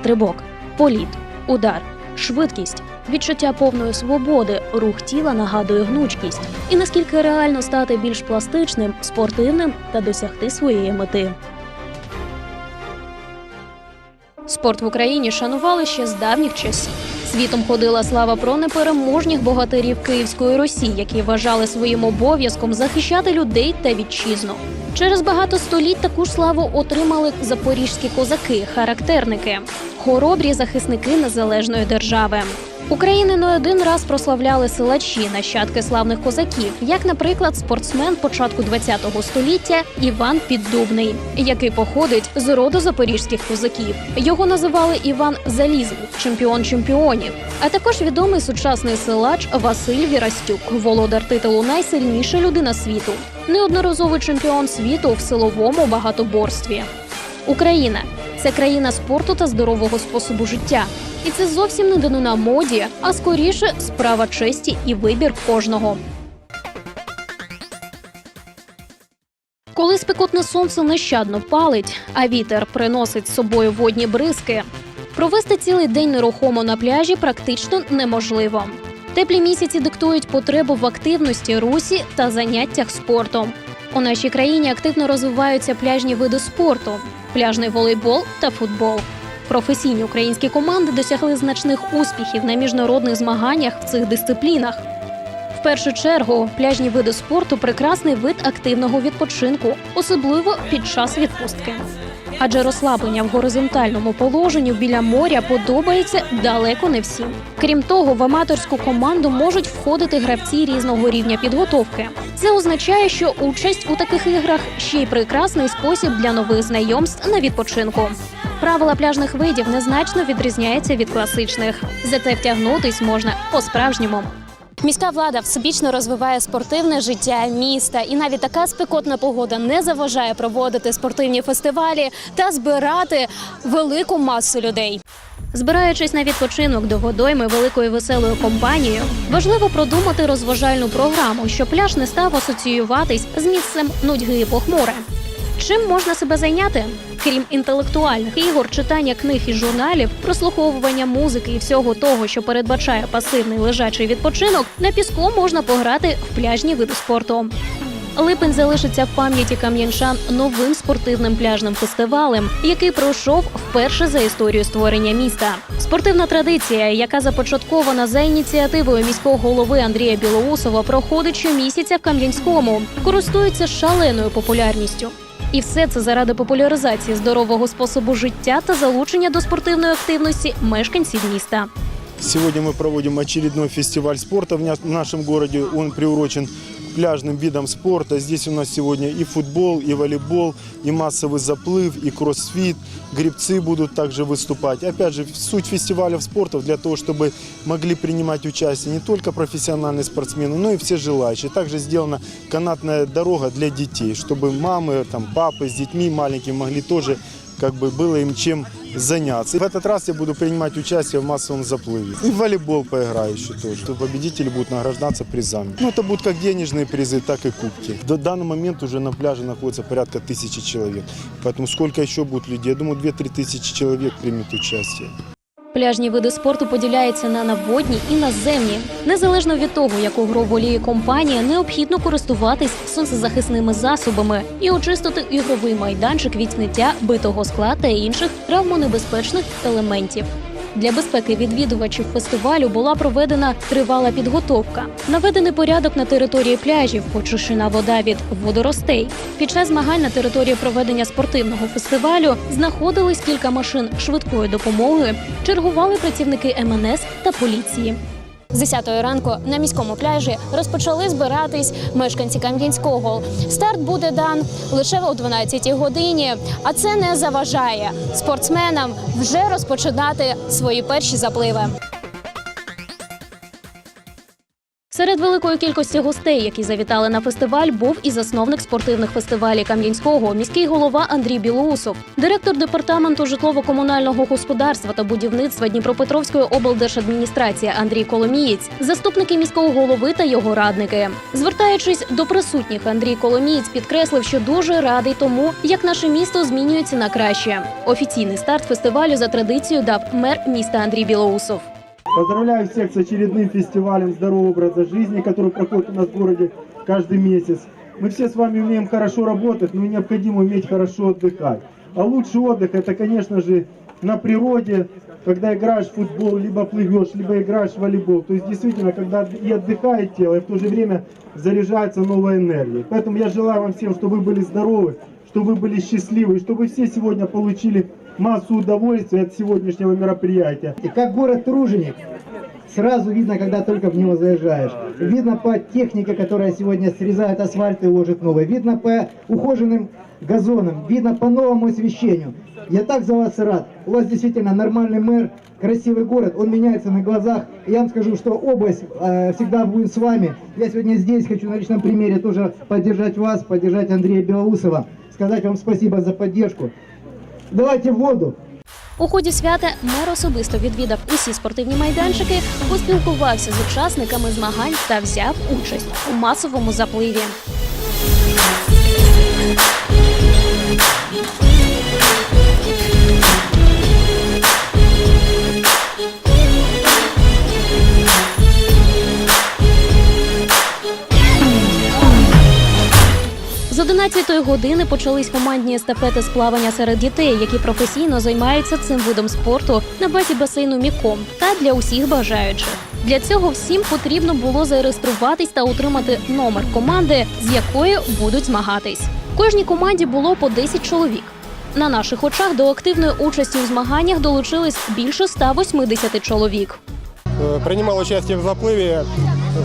стрибок, політ, удар, швидкість, відчуття повної свободи, рух тіла нагадує гнучкість, і наскільки реально стати більш пластичним, спортивним та досягти своєї мети. Спорт в Україні шанували ще з давніх часів. Світом ходила слава про непереможних богатирів Київської Росії, які вважали своїм обов'язком захищати людей та вітчизну. Через багато століть таку ж славу отримали запорізькі козаки, характерники, хоробрі захисники незалежної держави. Україну не один раз прославляли силачі, нащадки славних козаків, як, наприклад, спортсмен початку ХХ століття Іван Піддубний, який походить з роду запорізьких козаків. Його називали Іван Залізний, чемпіон чемпіонів, а також відомий сучасний силач Василь Вірастюк, володар титулу найсильніша людина світу, неодноразовий чемпіон світу в силовому багатоборстві. Україна це країна спорту та здорового способу життя. І це зовсім не данина моді, а скоріше справа честі і вибір кожного. Коли спекотне сонце нещадно палить, а вітер приносить з собою водні бризки, провести цілий день нерухомо на пляжі практично неможливо. Теплі місяці диктують потребу в активності, русі та заняттях спортом. У нашій країні активно розвиваються пляжні види спорту: пляжний волейбол та футбол. Професійні українські команди досягли значних успіхів на міжнародних змаганнях в цих дисциплінах. В першу чергу, пляжні види спорту прекрасний вид активного відпочинку, особливо під час відпустки. Адже розслаблення в горизонтальному положенні біля моря подобається далеко не всім. Крім того, в аматорську команду можуть входити гравці різного рівня підготовки. Це означає, що участь у таких іграх ще й прекрасний спосіб для нових знайомств на відпочинку. Правила пляжних видів незначно відрізняються від класичних, зате втягнутись можна по-справжньому. Міська влада всебічно розвиває спортивне життя міста, і навіть така спекотна погода не заважає проводити спортивні фестивалі та збирати велику масу людей. Збираючись на відпочинок до водойми великою веселою компанією, важливо продумати розважальну програму, щоб пляж не став асоціюватись з місцем нудьги і похмуре. Чим можна себе зайняти? Крім інтелектуальних ігор, читання книг і журналів, прослуховування музики і всього того, що передбачає пасивний лежачий відпочинок, на піску можна пограти в пляжні види спорту. Липень залишиться в пам'яті кам'янчан новим спортивним пляжним фестивалем, який пройшов вперше за історію створення міста. Спортивна традиція, яка започаткована за ініціативою міського голови Андрія Білоусова, проходить щомісяця в Кам'янському, користується шаленою популярністю. І все це заради популяризації здорового способу життя та залучення до спортивної активності мешканців міста. Сегодня мы проводим очередной фестиваль спорта в нашем городе. Он приурочен пляжным видам спорта. Здесь у нас сегодня и футбол, и волейбол, и массовый заплыв, и кроссфит. Гребцы будут также выступать. Опять же, суть фестивалев спорта для того, чтобы могли принимать участие не только профессиональные спортсмены, но и все желающие. Также сделана канатная дорога для детей, чтобы мамы, там, папы с детьми маленькими могли тоже как бы было им чем заняться. В этот раз я буду принимать участие в массовом заплыве. И в волейбол поиграю еще тоже. То победители будут награждаться призами. Ну, это будут как денежные призы, так и кубки. До данный момент уже на пляже находится порядка тысячи человек. Поэтому сколько еще будет людей? Я думаю, 2-3 тысячи человек примет участие. Пляжні види спорту поділяються на наводні і наземні. Незалежно від того, яку гру воліє компанія, необхідно користуватись сонцезахисними засобами і очистити ігровий майданчик від сміття, битого скла та інших травмонебезпечних елементів. Для безпеки відвідувачів фестивалю була проведена тривала підготовка. Наведений порядок на території пляжів, почушена вода від водоростей. Під час змагань на території проведення спортивного фестивалю знаходились кілька машин швидкої допомоги, чергували працівники МНС та поліції. З 10 ранку на міському пляжі розпочали збиратись мешканці Кам'янського. Старт буде дан лише о 12 годині, а це не заважає спортсменам вже розпочинати свої перші запливи. Серед великої кількості гостей, які завітали на фестиваль, був і засновник спортивних фестивалів Кам'янського, міський голова Андрій Білоусов, директор департаменту житлово-комунального господарства та будівництва Дніпропетровської облдержадміністрації Андрій Коломієць, заступники міського голови та його радники. Звертаючись до присутніх, Андрій Коломієць підкреслив, що дуже радий тому, як наше місто змінюється на краще. Офіційний старт фестивалю за традицією дав мер міста Андрій Білоусов. Поздравляю всех с очередным фестивалем здорового образа жизни, который проходит у нас в городе каждый месяц. Мы все с вами умеем хорошо работать, но необходимо уметь хорошо отдыхать. А лучший отдых это, конечно же, на природе, когда играешь в футбол, либо плывешь, либо играешь в волейбол. То есть действительно, когда и отдыхает тело, и в то же время заряжается новой энергией. Поэтому я желаю вам всем, чтобы вы были здоровы, чтобы вы были счастливы, и чтобы все сегодня получили массу удовольствия от сегодняшнего мероприятия. И как город труженик, сразу видно, когда только в него заезжаешь. Видно по технике, которая сегодня срезает асфальт и ложит новый. Видно по ухоженным газонам. Видно по новому освещению. Я так за вас рад. У вас действительно нормальный мэр, красивый город. Он меняется на глазах. И я вам скажу, что область э, всегда будет с вами. Я сегодня здесь хочу на личном примере тоже поддержать вас, поддержать Андрея Белоусова. Сказать вам спасибо за поддержку. Давайте воду. У ході свята мер особисто відвідав усі спортивні майданчики, поспілкувався з учасниками змагань та взяв участь у масовому запливі. 11-ї години почались командні естафети з плавання серед дітей, які професійно займаються цим видом спорту на базі басейну Міком та для усіх бажаючих. Для цього всім потрібно було зареєструватись та отримати номер команди, з якою будуть змагатись. Кожній команді було по 10 чоловік. На наших очах до активної участі у змаганнях долучились більше 180 чоловік. Э, принимал участие в заплыве.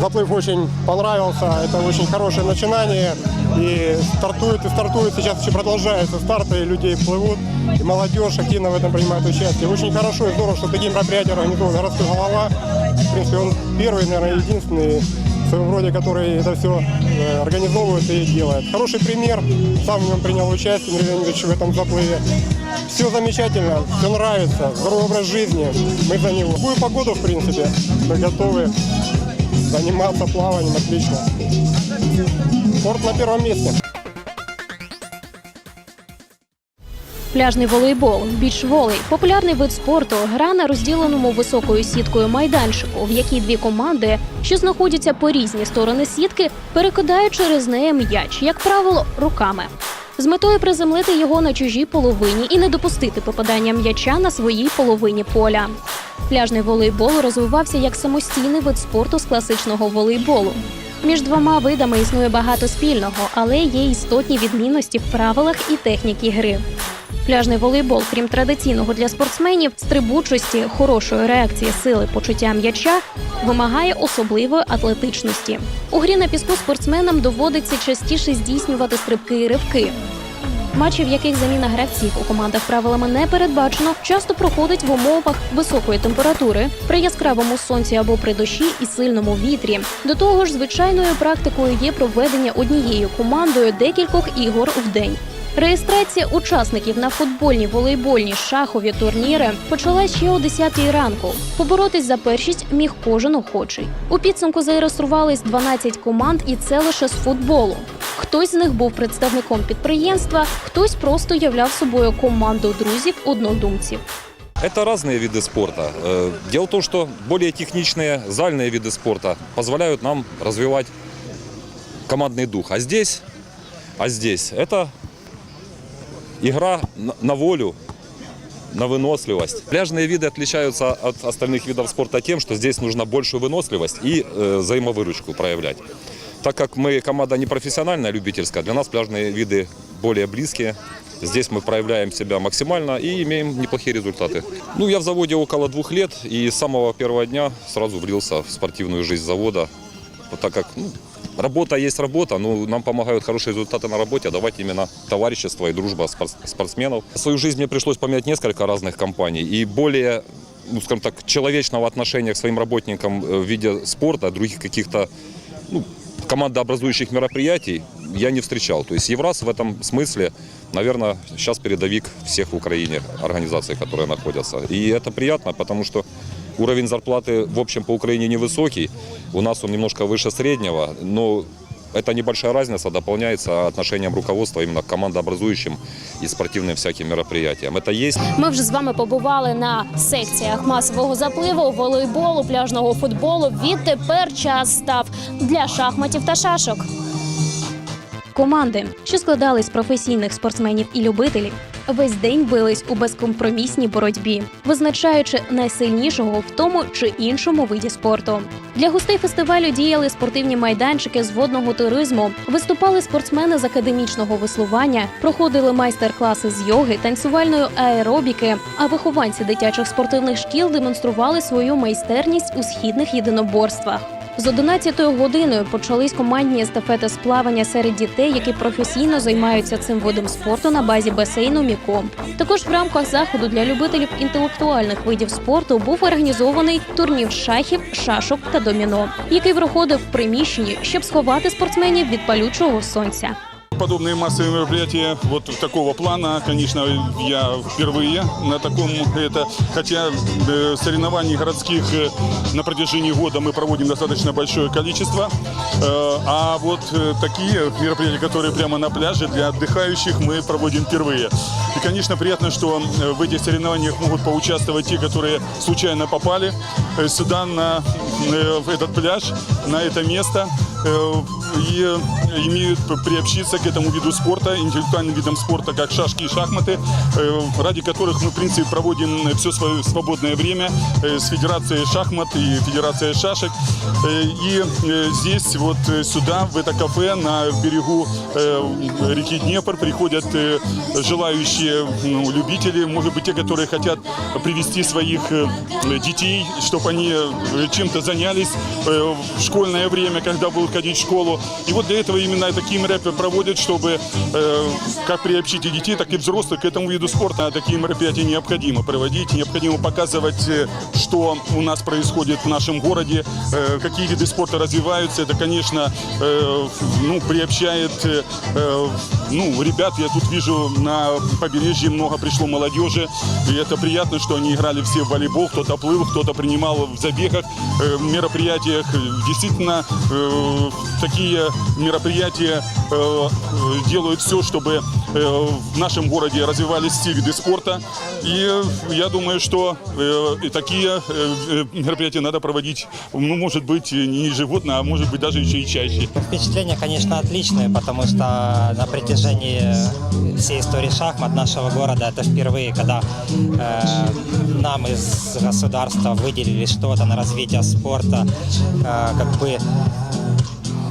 Заплыв очень понравился, это очень хорошее начинание. И стартует, и стартует, сейчас еще продолжается старты, и людей плывут, и молодежь активно в этом принимает участие. Очень хорошо и здорово, что такие мероприятия организовывает городской голова. В принципе, он первый, наверное, единственный в своем роде, который это все организовывает и делает. Хороший пример, сам в нем принял участие, Андрей Леонидович, в этом заплыве. Все замечательно, все нравится, здоровый образ жизни, мы за него. Любую погоду, в принципе, мы готовы заниматься плаванием, отлично. Спорт на первом месте. Пляжний волейбол, біч-волей – популярний вид спорту, гра на розділеному високою сіткою майданчику, в якій дві команди, що знаходяться по різні сторони сітки, перекидають через неї м'яч, як правило, руками. З метою приземлити його на чужій половині і не допустити попадання м'яча на своїй половині поля. Пляжний волейбол розвивався як самостійний вид спорту з класичного волейболу. Між двома видами існує багато спільного, але є істотні відмінності в правилах і техніки гри. Пляжний волейбол, крім традиційного для спортсменів, стрибучості, хорошої реакції сили, почуття м'яча, вимагає особливої атлетичності. У грі на піску спортсменам доводиться частіше здійснювати стрибки і ривки. Матчі, в яких заміна гравців у командах правилами не передбачено, часто проходить в умовах високої температури, при яскравому сонці або при дощі і сильному вітрі. До того ж, звичайною практикою є проведення однією командою декількох ігор в день. Реєстрація учасників на футбольні, волейбольні, шахові турніри почалась ще о 10 ранку. Поборотись за першість міг кожен охочий. У підсумку зареєструвались 12 команд, і це лише з футболу. Хтось з них був представником підприємства, хтось просто являв собою команду друзів однодумців. Это разные виды спорта. Э, Дело в том, что более техничные зальные виды спорта позволяют нам развивать командный дух. А здесь, а здесь это игра на- волю, на выносливость. Пляжные виды отличаются от остальных видов спорта тем, что здесь нужно большую выносливость и э, взаимовыручку проявлять. Так как мы команда не профессиональная, любительская, для нас пляжные виды более близкие. Здесь мы проявляем себя максимально и имеем неплохие результаты. Ну, я в заводе около двух лет и с самого первого дня сразу влился в спортивную жизнь завода, вот так как ну, работа есть работа, но нам помогают хорошие результаты на работе, давать именно товарищество и дружба спорт- спортсменов. Свою жизнь мне пришлось поменять несколько разных компаний, и более ну, скажем так, человечного отношения к своим работникам э, в виде спорта, других каких-то ну, командообразующих мероприятий я не встречал. То есть Евраз в этом смысле, наверное, сейчас передовик всех в Украине организаций, которые находятся. И это приятно, потому что уровень зарплаты в общем по Украине невысокий. У нас он немножко выше среднего, но эта небольшая разница дополняется отношением руководства именно к командообразующим и спортивным всяким мероприятиям. Это есть. Ми вже з вами побували на секціях масового запливу, волейболу, пляжного футболу. Відтепер час став для шахматів та шашок. Команди, що складались з професійних спортсменів і любителів, весь день бились у безкомпромісній боротьбі, визначаючи найсильнішого в тому чи іншому виді спорту. Для гостей фестивалю діяли спортивні майданчики з водного туризму, виступали спортсмени з академічного веслування, проходили майстер-класи з йоги, танцювальної аеробіки. А вихованці дитячих спортивних шкіл демонстрували свою майстерність у східних єдиноборствах. З 11 годиною почались командні естафети з плавання серед дітей, які професійно займаються цим видом спорту на базі басейну Міком. Також в рамках заходу для любителів інтелектуальних видів спорту був організований турнір шахів, шашок та доміно, який проходив в приміщенні, щоб сховати спортсменів від палючого сонця. Подобные массовые мероприятия вот такого плана, конечно, я впервые на таком это, хотя э, соревнований городских э, на протяжении года мы проводим достаточно большое количество, э, а вот такие мероприятия, которые прямо на пляже для отдыхающих, мы проводим впервые. И, конечно, приятно, что в этих соревнованиях могут поучаствовать те, которые случайно попали сюда на этот пляж, на это место и э, имеют приобщиться к этому виду спорта, интеллектуальным видам спорта, как шашки и шахматы, э, ради которых мы, в принципе, проводим все свое свободное время э, с Федерацией шахмат и Федерацией шашек. Э, И э, здесь, вот э, сюда, в это кафе на берегу э, реки Днепр приходят э, желающие ну, любители, может быть, те, которые хотят привести своих э, детей, чтобы они э, чем-то занялись э, в школьное время, когда будут ходить в школу. И вот для этого именно такие мероприятия проводят, чтобы э, как приобщить и детей, так и взрослых к этому виду спорта. Такие мероприятия необходимо проводить, необходимо показывать, э, что у нас происходит в нашем городе, э, какие виды спорта развиваются. Это, конечно, э, ну, приобщает э, э, ну, ребят. Я тут вижу на побережье много пришло молодежи. И это приятно, что они играли все в волейбол, кто-то плыл, кто-то принимал в забегах, э, мероприятиях. Действительно, э, такие мероприятия э, э, делают все, чтобы э, в нашем городе развивались все виды спорта. И я думаю, что такие мероприятия надо проводить, ну, может быть, не ежегодно, а может быть даже еще и чаще. Впечатления, конечно, отличные, потому что на протяжении всей истории шахмат нашего города это впервые, когда э, нам из государства выделили что-то на развитие спорта, э, как бы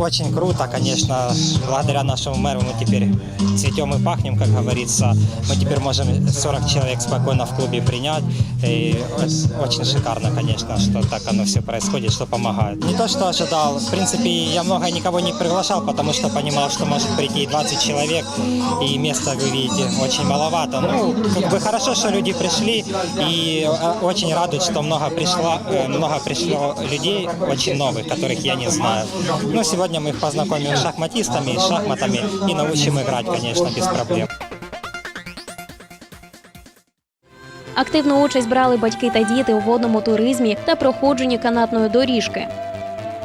очень круто, конечно. Благодаря нашему мэру мы теперь цветем и пахнем, как говорится. Мы теперь можем 40 человек спокойно в клубе принять. И очень шикарно, конечно, что так оно все происходит, что помогает. Не то, что ожидал. В принципе, я много никого не приглашал, потому что понимал, что может прийти 20 человек, и места, вы видите, очень маловато. Ну, как бы хорошо, что люди пришли, и э, очень радует, что много пришло, э, много пришло людей, очень новых, которых я не знаю. Ну, сегодня мы их познакомим с шахматистами, с шахматами и научим играть, конечно, без проблем. Активну участь брали батьки та діти у водному туризмі та проходженні канатної доріжки.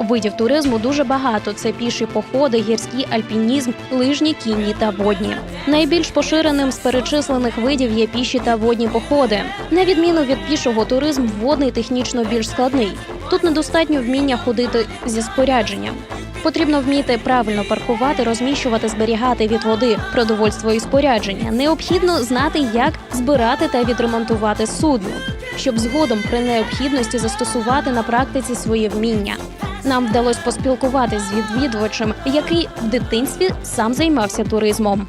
Видів туризму дуже багато: це піші походи, гірський альпінізм, лижні, кінні та водні. Найбільш поширеним з перечислених видів є піші та водні походи. На відміну від пішого туризм, водний технічно більш складний. Тут недостатньо вміння ходити зі спорядженням. Потрібно вміти правильно паркувати, розміщувати, зберігати від води продовольство і спорядження. Необхідно знати, як збирати та відремонтувати судно, щоб згодом при необхідності застосувати на практиці своє вміння. Нам вдалося поспілкуватись з відвідувачем, який в дитинстві сам займався туризмом.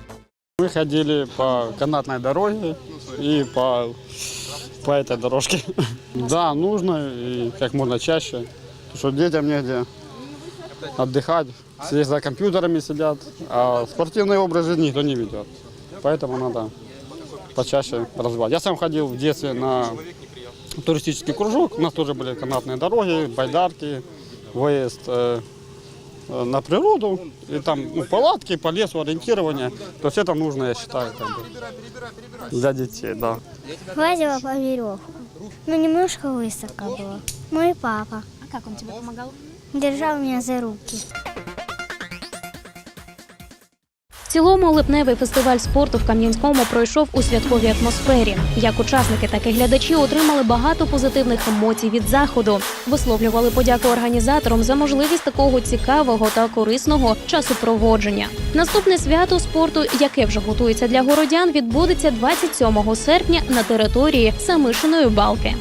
Мы ходили по канатной дороге и по, по этой дорожке. Да, нужно и как можно чаще, потому что детям негде отдыхать. Все за компьютерами сидят, а спортивный образ жизни никто не ведет. Поэтому надо почаще развивать. Я сам ходил в детстве на туристический кружок. У нас тоже были канатные дороги, байдарки, выезд э, э, на природу. И там ну, палатки, по лесу, ориентирование. То есть это нужно, я считаю, как бы, для детей, да. Лазила по веревку. Ну, немножко высоко было. Мой папа А як він тобі допомагав? Держал меня за руки. В цілому липневий фестиваль спорту в Кам'янському пройшов у святковій атмосфері. Як учасники, так і глядачі отримали багато позитивних емоцій від заходу. Висловлювали подяку організаторам за можливість такого цікавого та корисного часопроводження. Наступне свято спорту, яке вже готується для городян, відбудеться 27 серпня на території Самишиної балки.